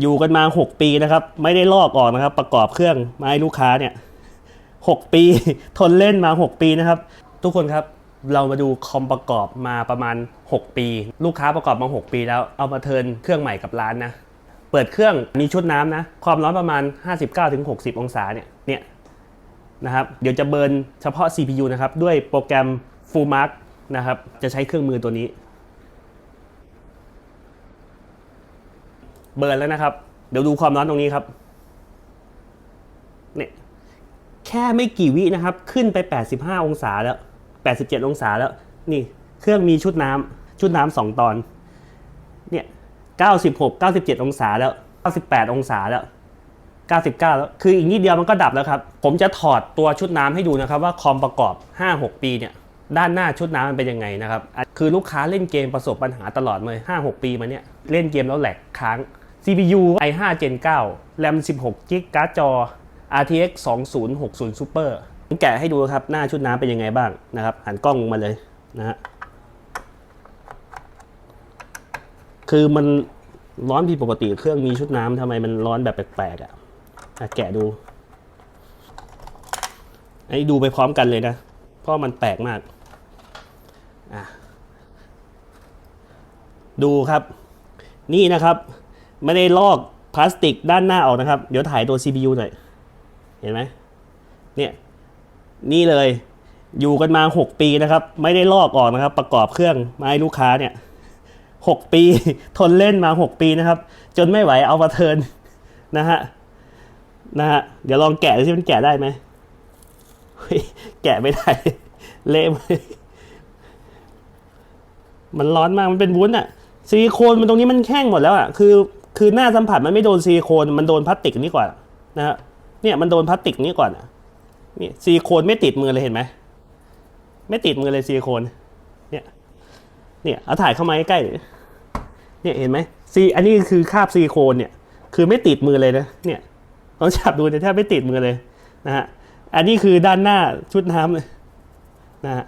อยู่กันมา 6 ปีนะครับ ไม่ได้ลอกออกนะครับ ประกอบเครื่องมาให้ลูกค้าเนี่ย 6 ปี ทนเล่นมา 6 ปีนะครับ ทุกคนครับเรามาดูคอมประกอบมาประมาณ 6 ปี ลูกค้าประกอบมา 6 ปีแล้วเอามาเทินเครื่องใหม่กับร้านนะ เปิดเครื่องมีชุดน้ำนะ ความร้อนประมาณ 59-60 องศาเนี่ยเนี่ยนะครับเดี๋ยวจะเบิร์นเฉพาะ CPU นะครับ ด้วยโปรแกรม Full Mark นะครับ จะใช้เครื่องมือตัวนี้ เบิร์นแล้วนะครับ เดี๋ยวดูความร้อนตรงนี้ครับเนี่ยแค่ไม่กี่วินะครับ ขึ้นไป 85 องศาแล้ว 87 องศาแล้ว นี่ เครื่องมีชุดน้ำชุดน้ำสองตอน เนี่ย96 97 องศาแล้ว 98 องศาแล้ว 99 แล้ว คืออีกนิดเดียวมันก็ดับแล้วครับ ผมจะถอดตัวชุดน้ำให้ดูนะครับ ว่าคอมประกอบ 5-6 ปีเนี่ย ด้านหน้าชุดน้ำมันเป็นยังไงนะครับ คือลูกค้าเล่นเกมประสบปัญหาตลอดเลย 5-6 ปีมาเนี่ย เล่นเกมแล้วแหลกค้าง CPU i5 Gen 9 RAM 16 g b การ์ดจอ RTX 2060 Super ผมแกะให้ดูครับ หน้าชุดน้ำเป็นยังไงบ้างนะครับ หันกล้องมาเลยนะฮะคือมันร้อนผิดปกติเครื่องมีชุดน้ำทำไมมันร้อนแบบแปลกๆอะอะแกะดูไอ้ดูไปพร้อมกันเลยนะ เพราะมันแปลกมากอะดูครับ นี่นะครับ ไม่ได้ลอกพลาสติกด้านหน้าออกนะครับ เดี๋ยวถ่ายตัว CPU หน่อย เห็นไหมเนี่ยนี่เลยอยู่กันมา 6 ปีนะครับ ไม่ได้ลอกออกนะครับ ประกอบเครื่องมาให้ลูกค้าเนี่ย 6 ปี ทนเล่นมา 6 ปีนะครับ จนไม่ไหวเอามาเทินนะฮะนะฮะเดี๋ยวลองแกะดูสิมันแกะได้ไหมเฮ้ยแกะไม่ได้ เละมันร้อนมากมันเป็นวุ้นอะซิลิโคนมันตรงนี้มันแข็งหมดแล้วอะคือ คือหน้าสัมผัสมันไม่โดนซิลิโคนมันโดนพลาสติกนี่ก่อนนะฮะเนี่ยมันโดนพลาสติกนี่ก่อนอะนี่ซิลิโคนไม่ติดมือเลยเห็นไหมไม่ติดมือเลยซิลิโคน เนี่ยเนี่ยเอาถ่ายเข้ามาใกล้ๆเนี่ยเห็นไหมซีอันนี้คือคาบซิลิโคนเนี่ย คือไม่ติดมือเลยนะเนี่ยลองจับดูเนี่ยแทบไม่ติดมือเลยนะฮะอันนี้คือด้านหน้าชุดน้ำเลยนะฮะ